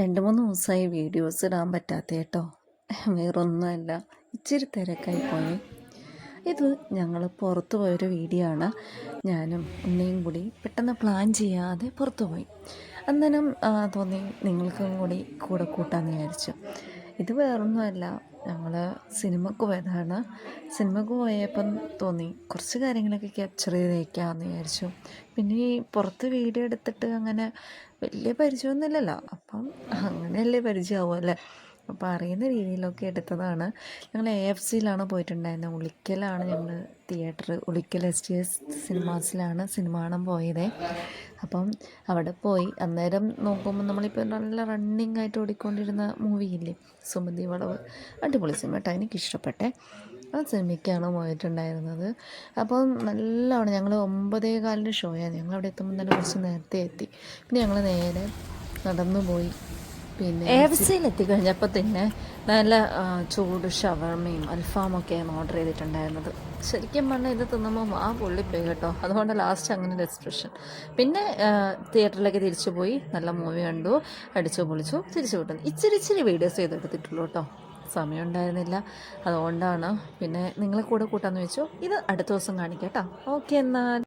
രണ്ട് മൂന്ന് ദിവസമായി വീഡിയോസ് ഇടാൻ പറ്റാത്ത കേട്ടോ. വേറൊന്നുമല്ല ഇച്ചിരി തിരക്കായി പോയി. ഇത് ഞങ്ങൾ പുറത്തു പോയൊരു വീഡിയോ ആണ്. ഞാനും ഉണ്ണിയും കൂടി പെട്ടെന്ന് പ്ലാൻ ചെയ്യാതെ പുറത്തു പോയി. അന്നേരം തോന്നി നിങ്ങൾക്കും കൂടി കൂടെ കൂട്ടാമെന്ന് വിചാരിച്ചു. ഇത് വേറൊന്നുമല്ല. ഞങ്ങൾ സിനിമക്ക് പോയതാണ്. സിനിമക്ക് പോയപ്പം തോന്നി കുറച്ച് കാര്യങ്ങളൊക്കെ ക്യാപ്ചർ ചെയ്ത് വയ്ക്കാമെന്ന് വിചാരിച്ചു. പിന്നെ ഈ പുറത്ത് വീഡിയോ എടുത്തിട്ട് അങ്ങനെ വലിയ പരിചയമൊന്നുമില്ലല്ലോ അപ്പം അങ്ങനെയല്ലേ പരിചയമാവുമല്ലേ അപ്പോൾ അറിയുന്ന രീതിയിലൊക്കെ എടുത്തതാണ്. ഞങ്ങൾ എ എഫ് സിയിലാണ് പോയിട്ടുണ്ടായിരുന്നത് ഉളിക്കലാണ് ഞങ്ങൾ theatre Ulikkal S T S സിനിമാസിലാണ് cinema കാണാൻ പോയത്. അപ്പം അവിടെ പോയി. അന്നേരം നോക്കുമ്പോൾ നമ്മളിപ്പോൾ നല്ല റണ്ണിങ് ആയിട്ട് ഓടിക്കൊണ്ടിരുന്ന മൂവിയില്ലേ സുമതി വളവ്. അടിപൊളി സിനിമ കേട്ടോ എനിക്ക് ഇഷ്ടപ്പെട്ടെ. ആ സിനിമയ്ക്കാണ് പോയിട്ടുണ്ടായിരുന്നത്. അപ്പം നല്ലതാണ് ഞങ്ങൾ ഒമ്പതേ കാലിന്റെ ഷോയാണ് ഞങ്ങൾ അവിടെ എത്തുമ്പോൾ തന്നെ കുറച്ച് നേരത്തെ എത്തി. പിന്നെ ഞങ്ങൾ നേരെ നടന്നു പോയി പിന്നെ എഫ്സിയിൽ എഫ് സിയിൽ എത്തിക്കഴിഞ്ഞപ്പോൾ തന്നെ നല്ല ചൂട് ഷവർമയും അൽഫാമൊക്കെയാണ് ഓർഡർ ചെയ്തിട്ടുണ്ടായിരുന്നത്. ശരിക്കും പറഞ്ഞാൽ ഇത് തിന്നുമ്പോൾ ആ പൊള്ളിപ്പോയി കേട്ടോ. അതുകൊണ്ട് ലാസ്റ്റ് അങ്ങനെ ഒരു എക്സ്പ്രഷൻ പിന്നെ തിയേറ്ററിലേക്ക് തിരിച്ചു പോയി. നല്ല മൂവി കണ്ടു അടിച്ചു പൊളിച്ചു തിരിച്ചു വിട്ടു. ഇച്ചിരി ഇച്ചിരി വീഡിയോസ് ചെയ്തെടുത്തിട്ടുള്ളൂ കേട്ടോ. സമയം ഉണ്ടായിരുന്നില്ല അതുകൊണ്ടാണ്. പിന്നെ നിങ്ങളെ കൂടെ കൂട്ടാന്ന് വെച്ചു. ഇത് അടുത്ത ദിവസം കാണിക്കാം കേട്ടോ. ഓക്കെ എന്നാൽ